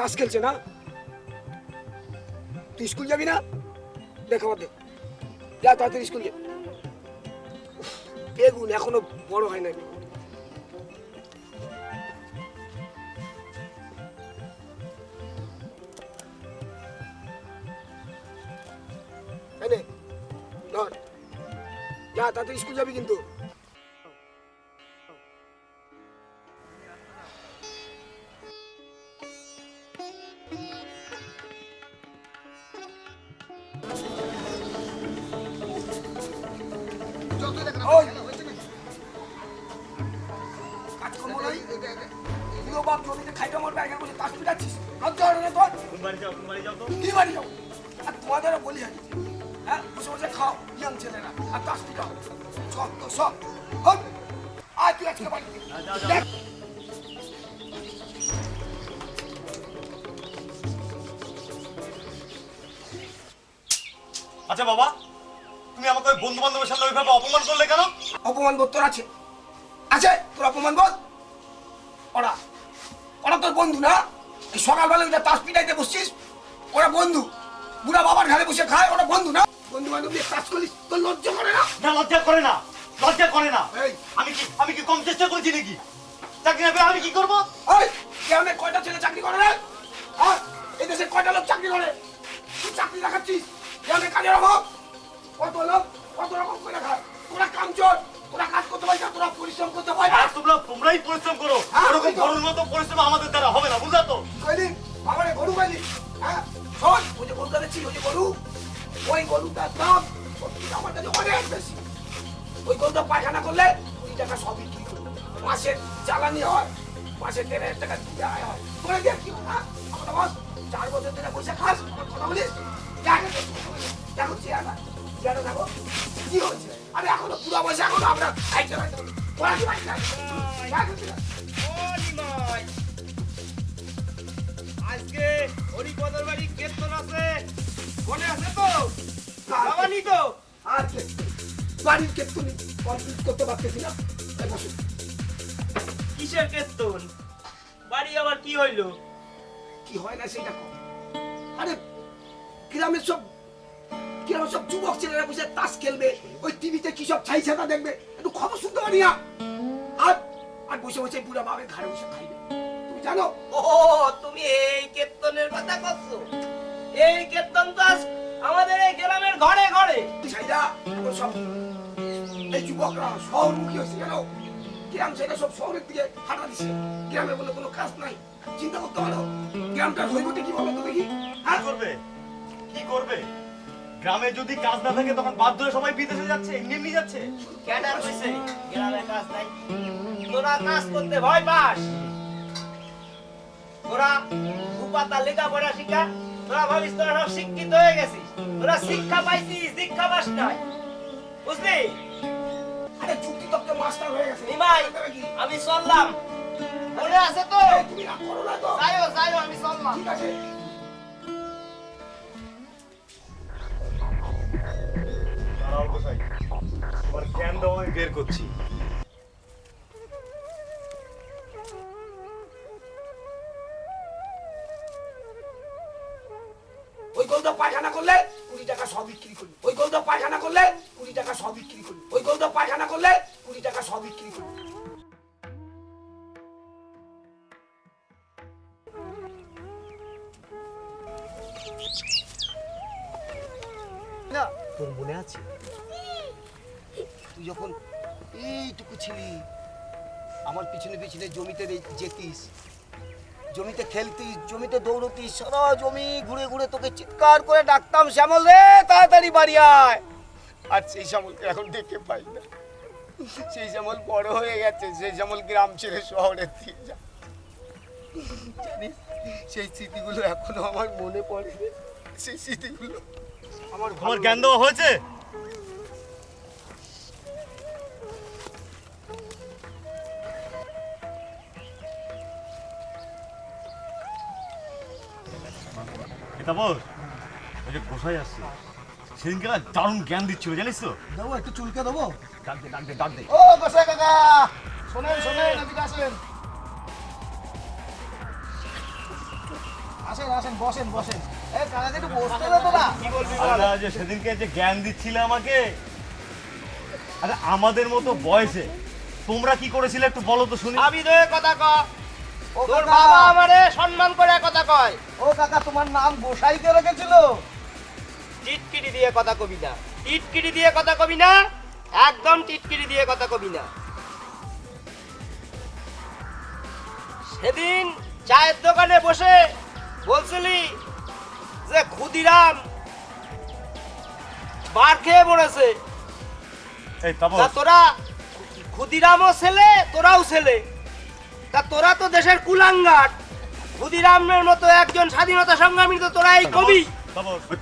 তাস খেলছে না? তুই স্কুল যাবি না? দেখ দেখ যা তাড়াতাড়ি স্কুল যা। বেগুন এখনও বড় হয় নে, ধর। যা তাড়াতাড়ি স্কুল যাবি কিন্তু। তুইও বাপ জমিতে খাইতে মরবে, এখানে বসে তাস পিটাচ্ছিস। লজ্জা না তোর? বাড়ি যাও বাড়ি যাও তো কি বাড়ি যাও? আর তোমাদেরও বলি আছে। হ্যাঁ, বসে বসে খাও, young ছেলেরা, আর তাস পিটাও। সব তো সব। আয় তুই আজকে বাড়ি। দেখ। আচ্ছা বাবা তুমি আমাকে ওই বন্ধু বান্ধবের সামনে ওইভাবে অপমান করলে কেন অপমান বোধ তোর আছে আছে তোর অপমান বোধ ওরা ওরা তোর বন্ধু না? এই সকালবেলা তাস পিটাইতে বসছিস? ওরা বন্ধু। বুড়া বাবার ঘরে বসে খায় ওরা বন্ধু না? বন্ধু বান্ধব দিয়ে কাজ করিস তোর লজ্জা করে না? না লজ্জা করে না। লজ্জা করে না। আমি কি আমি কি কম চেষ্টা করেছি নাকি? চাকরি না আমি কি করব? ওই গ্রামে কয়টা ছেলে চাকরি করে রে? হ্যাঁ? এই দেশে কয়টা লোক চাকরি করে? তুই চাকরি দেখাচ্ছিস? গ্রামে কাজের অভাব? কত লোক কত রকম করে খায়? তোরা কামচোর তোরা কাজ করতে পারিস না তোরা পরিশ্রম করতে পারিস না আর তোমরা তোমরাই পরিশ্রম করো হ্যাঁ, ওরকম গরুর মতো পরিশ্রম আমাদের দ্বারা হবে না বুঝলা তো কইলি বাবারে গরু কইলি হ্যাঁ শোন ওই যে গরুটা ওই যে গরু ওই গরুটার দাম আমার কাছে অনেক বেশি ওই গরুটা পায়খানা করলে কুড়ি টাকা সব বিক্রি মাসের জ্বালানি হয় মাসে দেড় হাজার টাকা দিতে আয় হয় করে দিয়ে কি হয়, হ্যাঁ আমার চার বছর ধরে পয়সা খাস আমার কথা বলিস দেখো চেয়ারটা কেন দেখো কি হচ্ছে আরে এখনও পুরো বয়সে এখনও আমরা খাইতে পারি কি আজকে হরিপদর বাড়ি কীর্তন আছে। মনে আছে তো? যাবানি তো? আচ্ছা বাড়ির কেতনি কমপ্লিট করতে পারতেছি না। কিসের কীর্তন? বাড়ি আবার কি হইল? কি হয় না সেটা আরে গ্রামের সব গ্রামের সব যুবক ছেলেরা বসে তাস খেলবে ওই টিভিতে কি সব ছাই ছাতা দেখবে? একটু খবর শুনতে পারি না। আর আর বসে বসে বুড়া বাবার ঘরে বসে খাইবে। তুমি জানো? ও তুমি এই কীর্তনের কথা করছ? এই কীর্তন তো আমাদের এই গ্রামের ঘরে ঘরে। ছাইরা এখন সব এই যুবকরা শহরমুখী হয়েছে জানো? গ্রাম ছেড়ে সব শহরের দিকে হাঁটা দিছে। গ্রামে বলে কোনো কাজ নাই। চিন্তা করতে পারো গ্রামটা হইবতে কি বলো তো দেখি। হ্যাঁ? করবে? কি করবে? গ্রামে যদি কাজ না থাকে তখন বাধ্য হয়ে সবাই বিদেশে যাচ্ছে এমনি এমনি যাচ্ছে। ক্যাডার হইছে। গ্রামে কাজ নাই। তোরা কাজ করতে ভয় পাস। তোরা উপাতা লেখাপড়া শিখা। তোরা ভাবিস তোরা সব শিক্ষিত হয়ে গেছিস। তোরা শিক্ষা পাইছিস দীক্ষা পাস নাই। বুঝলি? আরে চুক্তি তত্ত্বে মাস্টার হয়ে গেছে। নিমাই কি? আমি চললাম। মনে আছে তো? তুমি রাগ করো না তো। যাইও যাইও আমি চললাম। ঠিক আছে। তোমার বের করছি ওই গরুটা পায়খানা করলে কুড়ি টাকা সব বিক্রি করি ওই গরুটা পায়খানা করলে কুড়ি টাকা সব বিক্রি করি ওই গরুটা পায়খানা করলে কুড়ি টাকা সব বিক্রি করি না তোর মনে আছে? তুই যখন এইটুকু ছিলি, আমার পিছনে পিছনে জমিতে যেতিস, জমিতে খেলতিস, জমিতে দৌড়তিস, সারা জমি ঘুরে ঘুরে তোকে চিৎকার করে ডাকতাম, শ্যামল রে, তাড়াতাড়ি বাড়ি আয়! আর সেই শ্যামলকে এখন দেখতে পাই না। সেই শ্যামল বড় হয়ে গেছে, সেই শ্যামল গ্রাম ছেড়ে শহরের দিকে যা। জানিস, সেই স্মৃতিগুলো এখনও আমার মনে পড়ে সেই স্মৃতিগুলো আমার আমার জ্ঞান দেওয়া হয়েছে? এটা বল ওই যে গোসাই আসছে সেদিনকে না দারুণ জ্ঞান দিচ্ছিল জানিস তো? দেবো একটু চুলকে দেবো? ডাক দে ডাক দে ডাক দে। ও গোসাই কাকা! শোনেন শোনেন এদিকে আসেন। আসেন আসেন বসেন বসেন। তো সেদিনকে যে জ্ঞান দিচ্ছিলে আমাকে? আরে আমাদের মতো বয়সে। তোমরা কি করেছিলে একটু বলো তো শুনি। আমি দয়ে কথা ক। ও তোর বাবা আমারে সম্মান করে কথা কয়। ও কাকা তোমার নাম গোসাইকে রেখেছিল? টিটকিরি দিয়ে কথা কবি না। টিটকিরি দিয়ে কথা কবি না একদম টিটকিরি দিয়ে কথা কবি না। সেদিন চায়ের দোকানে বসে বলছিলি যে ক্ষুদিরাম বার খেয়ে তা তোরা ক্ষুদিরামও ছেলে তোরাও ছেলে। তা তোরা তো দেশের কুলাঙ্গাট ক্ষুদিরামের মতো একজন স্বাধীনতা সংগ্রামী তো তোরা এই কবি।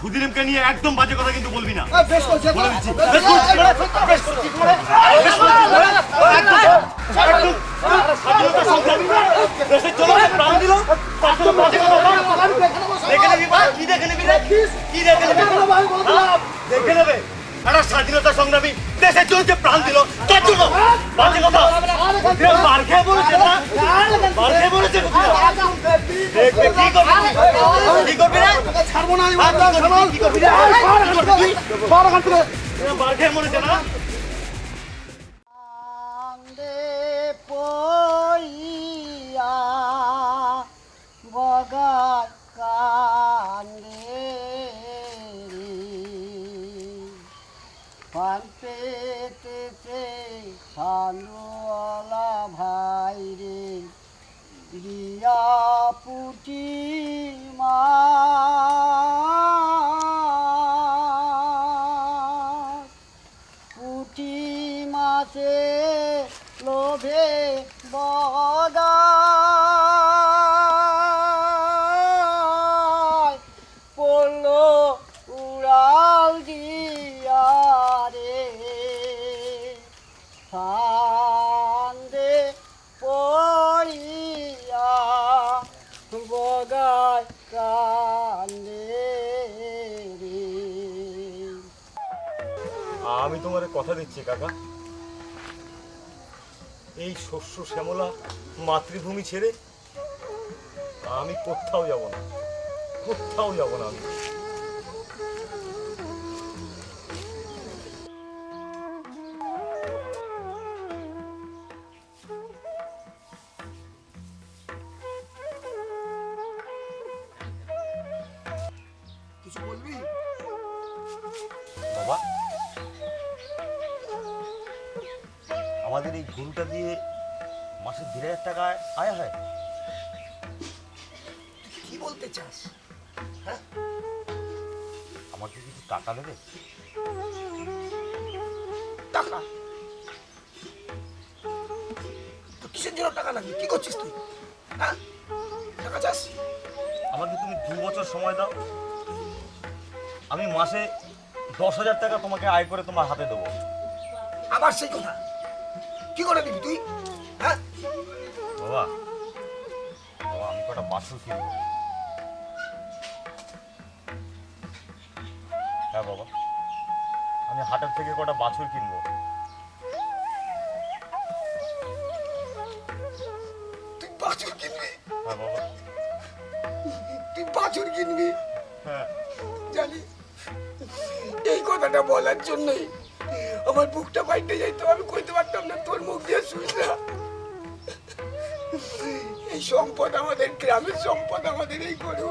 ক্ষুদিরামকে নিয়ে একদম বাজে কথা কিন্তু বলবি না। স্বাধীনতা সংগ্রামী। দেশের জন্য প্রাণ দিল তার জন্য বাজে কথা বল। দেখে নিবি বা? কি দেখে নিবি রে? কি দেখে নিবি? হ্যাঁ? দেখে নেবে। একটা স্বাধীনতা সংগ্রামী দেশের জন্য যে প্রাণ দিল। তার জন্য। বাজে কথা। মার খেয়ে বলেছে না? মার খেয়ে বলেছে। দেখবে কি করবি? কি করবি রে? ছাড়বো না হ্যাঁ, কি করবি? রে? মার খেয়ে মরেছে না? কান্দে সানুয়ালা ভাই রে রিয়া পুটি মা আমি তোমার কথা দিচ্ছি কাকা। এই শস্য শ্যামলা মাতৃভূমি ছেড়ে আমি কোথাও যাব না। কোথাও যাব না আমি। কিছু বলবি? বাবা আমাদের এই গরুটা দিয়ে মাসে দেড় হাজার টাকা আয়- হয়। কি বলতে চাস? আমাকে কিছু টাকা দেবে? টাকা? তো কিসের জন্য টাকা লাগবে? কি করছিস তুই? হ্যাঁ? টাকা চাস? আমাকে তুমি দু বছর সময় দাও। আমি মাসে দশ হাজার টাকা তোমাকে আয় করে তোমার হাতে দেবো। আবার সেই কথা? কি করে দিবি তুই? হ্যাঁ? বাবা বাবা আমি কটা বাছুর কিনবো। হ্যাঁ বাবা আমি হাটের থেকে কটা বাছুর কিনবো। তুই বাছুর কিনবি? হ্যাঁ বাবা। তুই বাছুর কিনবি? হ্যাঁ। জানি এই কথাটা বলার জন্যই আমার বুকটা বাইটে যাইতো আমি কইতে না তোর মুখ দিয়ে শুনলাম এই সম্পদ আমাদের গ্রামের সম্পদ আমাদের এই গরু